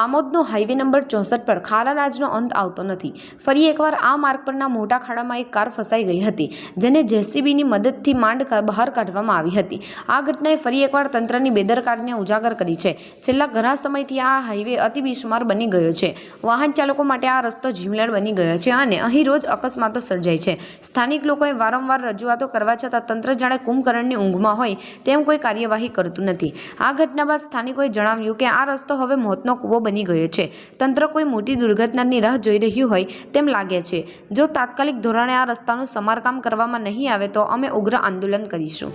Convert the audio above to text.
આમોદનો highway number ચોસઠ પર ખારારાજનો અંત આવતો નથી. ફરી એકવાર આ માર્ગ પરના મોટા ખાડામાં એક કાર ફસાઈ ગઈ હતી, જેને જેસીબીની મદદથી માંડ બહાર કાઢવામાં આવી હતી. આ ઘટનાએ ફરી એકવાર તંત્રની બેદરકારીને ઉજાગર કરી છે. છેલ્લા ઘણા સમયથી આ હાઈવે અતિ બિસ્માર બની ગયો છે. વાહન ચાલકો માટે આ રસ્તો જીમલેણ બની ગયો છે અને અહીં રોજ અકસ્માતો સર્જાય છે. સ્થાનિક લોકોએ વારંવાર રજૂઆતો કરવા છતાં તંત્ર જાણે કુંભકરણની ઊંઘમાં હોય તેમ કોઈ કાર્યવાહી કરતું નથી. આ ઘટના બાદ સ્થાનિકોએ જણાવ્યું કે આ રસ્તો હવે મોતનો કૂવો બની ગયો છે. તંત્ર કોઈ મોટી દુર્ઘટનાની રાહ જોઈ રહ્યું હોય તેમ લાગે છે. જો તાત્કાલિક ધોરણે આ રસ્તાનું સમારકામ કરવામાં નહીં આવે તો અમે ઉગ્ર આંદોલન કરીશું.